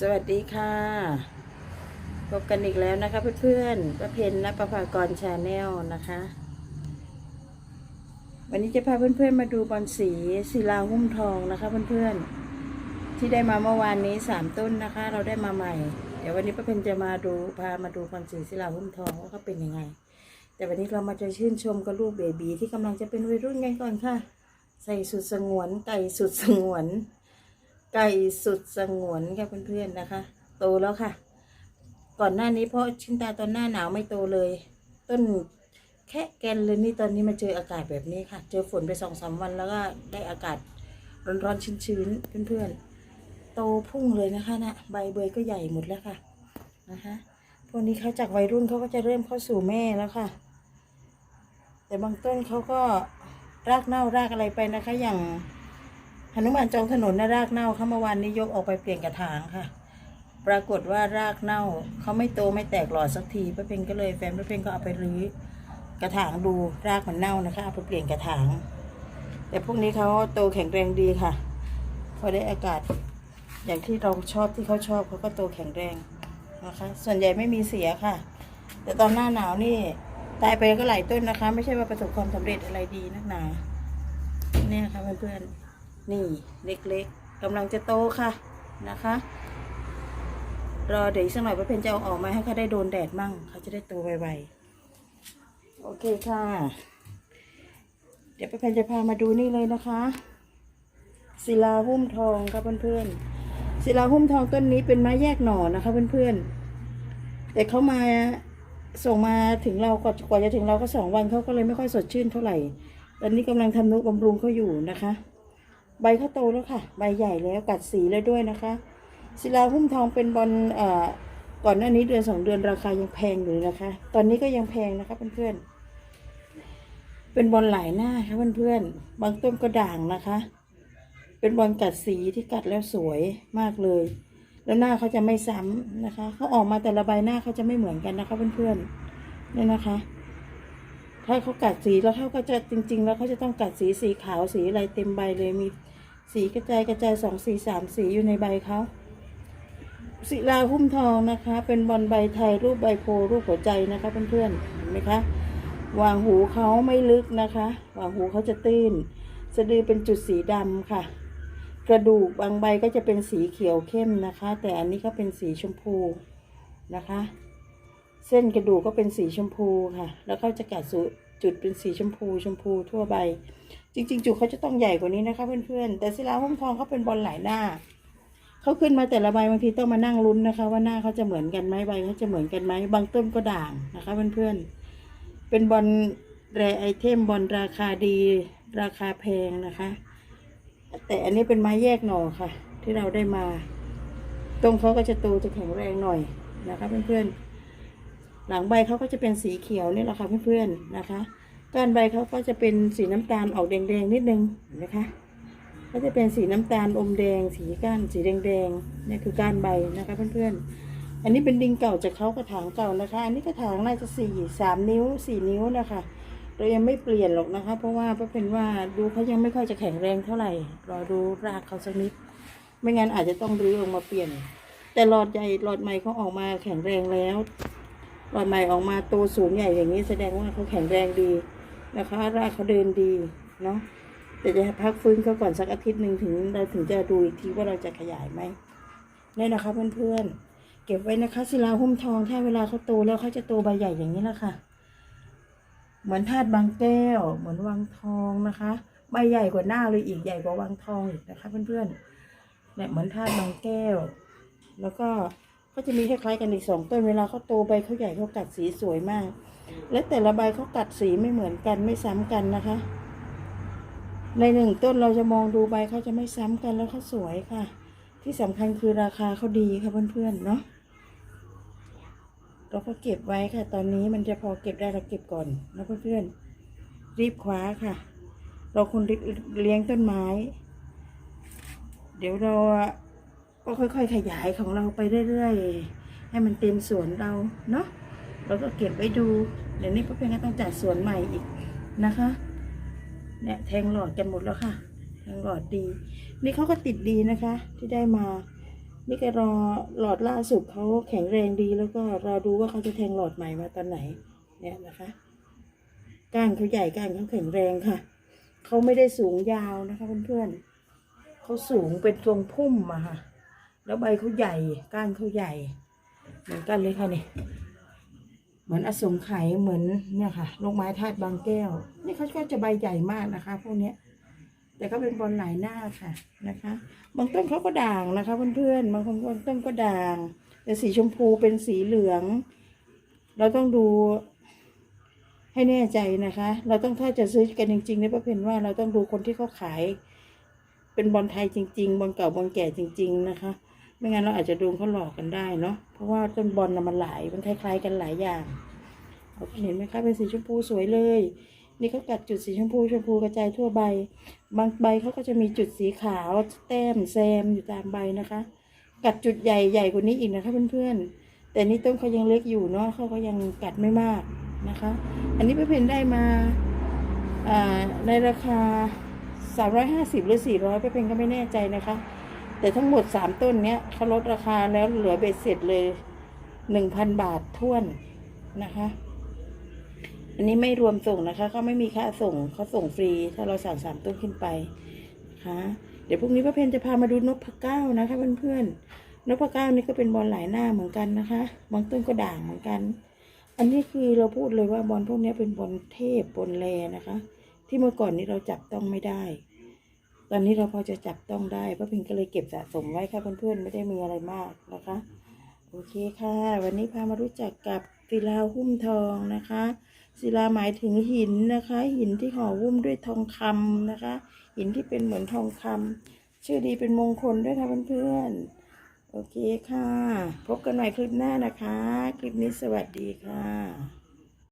สวัสดีค่ะ พบกันอีกแล้วนะคะเพื่อนๆประเพณนประภากรชาแนลนะคะ วันนี้จะพาเพื่อนๆมาดูบอลสีศิลาหุ้มทองนะคะเพื่อนๆ ที่ได้มาเมื่อวานนี้สามต้นนะคะ เราได้มาใหม่ เดี๋ยววันนี้ประเพณจะมาดูพามาดูบอลสีศิลาหุ้มทองว่าเขาเป็นยังไง แต่วันนี้เรามาจะชื่นชมกับลูกเบบีที่กำลังจะเป็นวัยรุ่นกันก่อนค่ะ ใส่สุดสงวนไก่สุดสงวน ไก่สุดสงวนค่ะเพื่อนๆนะคะ โตแล้วค่ะ ก่อนหน้านี้เพราะชินตาตอนหน้าหนาวไม่โตเลย ต้นแค่แกนเลยนี่ตอนนี้มาเจออากาศแบบนี้ค่ะ เจอฝนไปสองสามวันแล้วก็ได้อากาศร้อนๆชื้นๆเพื่อนๆ โตพุ่งเลยนะคะนะใบเบยก็ใหญ่หมดแล้วค่ะนะคะพวกนี้เขาจากวัยรุ่นเขาก็จะเริ่มเข้าสู่แม่แล้วค่ะ แต่บางต้นเขาก็รากเน่ารากอะไรไปนะคะอย่าง หนุมานจองถนนนะรากเน่าเขาเมื่อวานนี้ยกออกไปเปลี่ยนกระถางค่ะ ปรากฏว่ารากเน่าเขาไม่โตไม่แตกหลอดสักทีป้าเพ็งก็เลยแฟนป้าเพ็งก็เอาไปรื้อกระถางดูรากมันเน่านะคะเอาไปเปลี่ยนกระถาง แต่พวกนี้เขาโตแข็งแรงดีค่ะ พอได้อากาศ อย่างที่เราชอบที่เขาชอบเขาก็โตแข็งแรงนะคะ ส่วนใหญ่ไม่มีเสียค่ะ แต่ตอนหน้าหนาวนี่ตายไปก็หลายต้นนะคะ ไม่ใช่ว่าประสบความสำเร็จอะไรดีนักหนาเนี่ยค่ะเพื่อนๆ นี่เล็กๆกำลังจะโตค่ะนะคะ รอเดี๋ยวอีกสักหน่อยป้าเพนจะเอาออกมาให้เขาได้โดนแดดมั่งเขาจะได้โตไวๆโอเคค่ะ เดี๋ยวป้าเพนจะพามาดูนี่เลยนะคะศิลาหุ้มทองครับเพื่อนๆศิลาหุ้มทองต้นนี้เป็นไม้แยกหน่อนะคะเพื่อนๆแต่เขามาส่งมาถึงเรากว่าจะถึงเราก็สองวันเขาก็เลยไม่ค่อยสดชื่นเท่าไหร่ตอนนี้กำลังทำนุบำรุงเขาอยู่นะคะ ใบเขาโตแล้วค่ะ ใบใหญ่แล้วกัดสีแล้วด้วยนะคะ ศิลาหุ้มทองเป็นบอลเอ่อก่อนหน้านี้เดือนสองเดือนราคายังแพงอยู่นะคะ ตอนนี้ก็ยังแพงนะคะเพื่อนๆ เป็นบอลหลายหน้าค่ะเพื่อนๆ บางต้นก็ด่างนะคะ เป็นบอลกัดสีที่กัดแล้วสวยมากเลย แล้วหน้าเขาจะไม่ซ้ำนะคะ เขาออกมาแต่ละใบหน้าเขาจะไม่เหมือนกันนะคะเพื่อนๆเนี่ยนะคะ ถ้าเขากัดสีแล้วเขาก็จะจริง ๆ แล้วเขาจะต้องกัดสีสีขาวสีอะไรเต็มใบเลยมีสีกระจายกระจายสองสีสามสีอยู่ในใบเขาศิลาหุ้มทองนะคะ เป็นบอลใบไทยรูปใบโพรูปหัวใจนะคะเพื่อนๆเห็นไหมคะวางหูเขาไม่ลึกนะคะวางหูเขาจะตื้นสะดือเป็นจุดสีดำค่ะ กระดูกบางใบก็จะเป็นสีเขียวเข้มนะคะ แต่อันนี้ก็เป็นสีชมพูนะคะ เส้นกระดูกก็เป็นสีชมพูค่ะ แล้วก็จะกัดสูจุดเป็นสีชมพูชมพูทั่วใบ จริง ๆ จุดเขาจะต้องใหญ่กว่านี้นะคะเพื่อนๆ แต่ศิลาหุ้มทองเขาเป็นบอลหลายหน้า เขาขึ้นมาแต่ละใบบางทีต้องมานั่งลุ้นนะคะ ว่าหน้าเขาจะเหมือนกันไหมใบเขาจะเหมือนกันไหมบางต้นก็ด่างนะคะเพื่อนๆ เป็นบอลแรไอเทมบอลราคาดี ราคาแพงนะคะ แต่อันนี้เป็นไม้แยกหน่อค่ะ ที่เราได้มา ตรงเขาก็จะโตจะแข็งแรงหน่อยนะคะเพื่อนๆ หลังใบเขาก็จะเป็นสีเขียวนี่แหละค่ะเพื่อนๆนะคะก้านใบเขาก็จะเป็นสีน้ำตาลออกแดงๆนิดนึงนไหมคะก็จะเป็นสีน้ำตาลอมแดง สีก้านสีแดงๆนี่คือก้านใบนะคะเพื่อนๆอันนี้เป็นดิงเก่าจากเขากระถางเก่านะคะ อันนี้กระถางน่าจะสี่สามนิ้วสี่นิ้วนะคะเรายังไม่เปลี่ยนหรอกนะคะ เพราะว่าเพราเป็นว่าดูเขายังไม่ค่อยจะแข็งแรงเท่าไหร่รอดูรากเขาสักนิด ไม่งั้นอาจจะต้องรื้อออกมาเปลี่ยน แต่หลอดใหญ่หลอดใหม่เขาออกมาแข็งแรงแล้ว หลอดใหม่ออกมาโตสูงใหญ่อย่างนี้แสดงว่าเขาแข็งแรงดีนะคะรากเขาเดินดีเนาะแต่จะพักฟื้นเขาก่อนสักอาทิตย์หนึ่งถึงเราถึงจะดูอีกทีว่าเราจะขยายไหมนี่นะคะเพื่อนๆเก็บไว้นะคะศิลาหุ้มทองถ้าเวลาเขาโตแล้วเขาจะโตใบใหญ่อย่างนี้แหละค่ะ เหมือนธาตุบางแก้ว เหมือนวังทองนะคะ ใบใหญ่กว่าหน้าเลยอีกใหญ่กว่าวังทองอีกนะคะเพื่อนๆเนี่ยเหมือนธาตุบางแก้ว แล้วก็ ก็จะมีคล้ายๆกันอีกสองต้นเวลาเขาโตใบเขาใหญ่เขากัดสีสวยมาก และแต่ละใบเขากัดสีไม่เหมือนกันไม่ซ้ำกันนะคะ ในหนึ่งต้นเราจะมองดูใบเขาจะไม่ซ้ำกันแล้วเขาสวยค่ะ ที่สำคัญคือราคาเขาดีค่ะเพื่อนๆเนาะเราก็เก็บไว้ค่ะ ตอนนี้มันจะพอเก็บได้เราเก็บก่อนนะเพื่อนๆรีบคว้าค่ะ เราคนเลี้ยงต้นไม้ เดี๋ยวเรา ก็ค่อย ๆ ขยายของเราไปเรื่อยๆ ให้มันเต็มสวนเราเนาะเราก็เก็บไว้ดู เดี๋ยวนี้พ่อเพียงก็ต้องจัดสวนใหม่อีกนะคะเนี่ยแทงหลอดกันหมดแล้วค่ะ แทงหลอดดี นี่เขาก็ติดดีนะคะ ที่ได้มา นี่ก็รอหลอดล่าสุดเขาแข็งแรงดีแล้วก็รอดูว่าเขาจะแทงหลอดใหม่มาตอนไหน เนี่ยนะคะก้านเขาใหญ่ก้านเขาแข็งแรงค่ะเขาไม่ได้สูงยาวนะคะเพื่อนๆเขาสูงเป็นทรงพุ่มอะค่ะ แล้วใบเขาใหญ่ ก้านเขาใหญ่ เหมือนกันเลยค่ะนี่ เหมือนอสงไขยเหมือนเนี่ยค่ะลูกไม้ธาตุบางแก้ว นี่เขาก็จะใบใหญ่มากนะคะ พวกเนี้ย แต่ก็เป็นบอลหลายหน้าค่ะนะคะ บางต้นเขาก็ด่างนะคะเพื่อนๆ บางคนบางต้นก็ด่าง แต่สีชมพูเป็นสีเหลือง เราต้องดูให้แน่ใจนะคะ เราต้องถ้าจะซื้อกันจริงๆเนี่ยป้าเพนว่าเราต้องดูคนที่เขาขาย เป็นบอลไทยจริง ๆบอลเก่าบอลแก่จริง ๆ นะคะ ไม่งั้นเราอาจจะโดนเขาหลอกกันได้เนาะ เพราะว่าต้นบอลนะมันหลาย มันคล้ายๆกันหลายอย่างเอาเห็นไหมคะเป็นสีชมพูสวยเลย นี่เขากัดจุดสีชมพูชมพูกระจายทั่วใบ บางใบเขาก็จะมีจุดสีขาวแต้มแซมอยู่ตามใบนะคะ กัดจุดใหญ่ใหญ่กว่านี้อีกนะคะเพื่อนๆ แต่นี่ต้นเขายังเล็กอยู่เนาะเขาก็ยังกัดไม่มากนะคะ อันนี้ป้าเพนๆได้มาในราคา 350 หรือ 400ป้าเพนๆก็ไม่แน่ใจนะคะ แต่ทั้งหมด3ต้นเนี้ยเขาลดราคาแล้วเหลือเบ็ดเสร็จเลย1,000บาทท้วนนะคะ อันนี้ไม่รวมส่งนะคะเขาไม่มีค่าส่งเขาส่งฟรี ถ้าเราสั่งสามต้นขึ้นไปนะคะเดี๋ยวพรุ่งนี้ป้าเพนจะพามาดูนกพะเก้านะคะเพื่อนๆนกพะเก้านี่ก็เป็นบอลหลายหน้าเหมือนกันนะคะ บางต้นก็ด่างเหมือนกัน อันนี้คือเราพูดเลยว่าบอลพวกนี้เป็นบอลเทพบอลแรนะคะ ที่เมื่อก่อนนี้เราจับต้องไม่ได้ ตอนนี้เราพอจะจับต้องได้ป้าเพนก็เลยเก็บสะสมไว้ค่ะเพื่อนๆไม่ได้มีอะไรมากนะคะ โอเคค่ะ วันนี้พามารู้จักกับศิลาหุ้มทองนะคะ ศิลาหมายถึงหินนะคะ หินที่ห่อหุ้มด้วยทองคำนะคะ หินที่เป็นเหมือนทองคำชื่อดีเป็นมงคลด้วยค่ะเพื่อนๆโอเคค่ะ พบกันใหม่คลิปหน้านะคะ คลิปนี้สวัสดีค่ะ